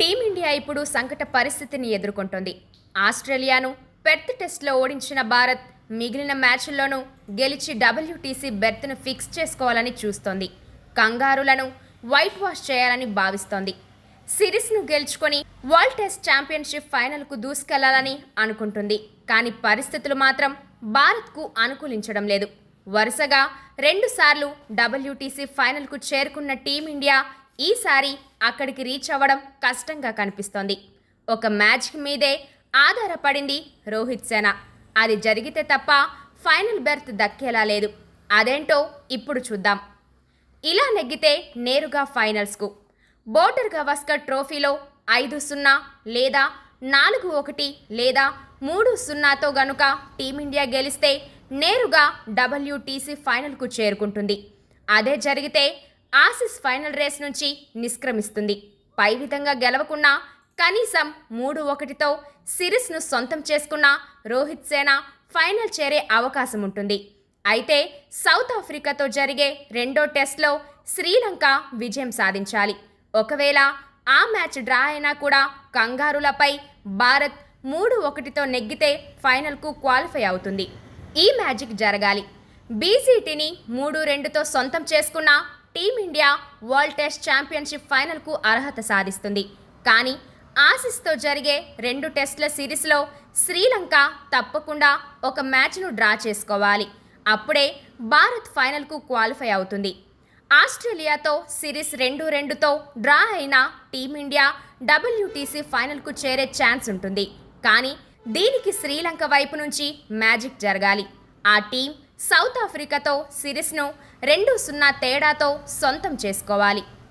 Team India ఇప్పుడు సంకట పరిస్థితిని ఎదుర్కొంటోంది. ఆస్ట్రేలియాను పెర్త్ టెస్ట్లో ఓడించిన భారత్ మిగిలిన మ్యాచ్ల్లోనూ గెలిచి డబ్ల్యూటీసీ బెర్త్ను ఫిక్స్ చేసుకోవాలని చూస్తోంది. కంగారులను వైట్ వాష్ చేయాలని భావిస్తోంది. సిరీస్ను గెలుచుకొని వరల్డ్ టెస్ట్ ఛాంపియన్షిప్ ఫైనల్కు దూసుకెళ్ళాలని అనుకుంటుంది. కానీ పరిస్థితులు మాత్రం భారత్కు అనుకూలించడం లేదు. వరుసగా రెండుసార్లు డబ్ల్యూటీసీ ఫైనల్కు చేరుకున్న టీమిండియా ఈసారి అక్కడికి రీచ్ అవ్వడం కష్టంగా కనిపిస్తోంది. ఒక మ్యాచ్ మీదే ఆధారపడింది రోహిత్ సేన. అది జరిగితే తప్ప ఫైనల్ బెర్త్ దక్కేలా లేదు. అదేంటో ఇప్పుడు చూద్దాం. ఇలా నెగ్గితే నేరుగా ఫైనల్స్కు. బోటర్ గవాస్కర్ ట్రోఫీలో ఐదు సున్నా లేదా నాలుగు ఒకటి లేదా మూడు సున్నాతో గనుక టీమిండియా గెలిస్తే నేరుగా డబ్ల్యూటీసీ ఫైనల్కు చేరుకుంటుంది. అదే జరిగితే ఆసిస్ ఫైనల్ రేస్ నుంచి నిష్క్రమిస్తుంది. పై విధంగా గెలవకున్నా కనీసం మూడు ఒకటితో సిరీస్ను సొంతం చేసుకున్న రోహిత్ సేన ఫైనల్ చేరే అవకాశం ఉంటుంది. అయితే సౌత్ ఆఫ్రికాతో జరిగే రెండో టెస్ట్లో శ్రీలంక విజయం సాధించాలి. ఒకవేళ ఆ మ్యాచ్ డ్రా అయినా కూడా కంగారులపై భారత్ మూడు ఒకటితో నెగ్గితే ఫైనల్కు క్వాలిఫై అవుతుంది. ఈ మ్యాజిక్ జరగాలి. బీసీటీని మూడు రెండుతో సొంతం చేసుకున్న టీమిండియా వరల్డ్ టెస్ట్ ఛాంపియన్షిప్ ఫైనల్కు అర్హత సాధిస్తుంది. కానీ ఆసిస్తో జరిగే రెండు టెస్టుల సిరీస్లో శ్రీలంక తప్పకుండా ఒక మ్యాచ్ను డ్రా చేసుకోవాలి. అప్పుడే భారత్ ఫైనల్కు క్వాలిఫై అవుతుంది. ఆస్ట్రేలియాతో సిరీస్ రెండు రెండుతో డ్రా అయిన టీమిండియా డబ్ల్యూటీసీ ఫైనల్కు చేరే ఛాన్స్ ఉంటుంది. కానీ దీనికి శ్రీలంక వైపు నుంచి మ్యాజిక్ జరగాలి. ఆ టీం సౌత్ ఆఫ్రికాతో సిరీస్ను రెండు సున్నా తేడాతో సొంతం చేసుకోవాలి.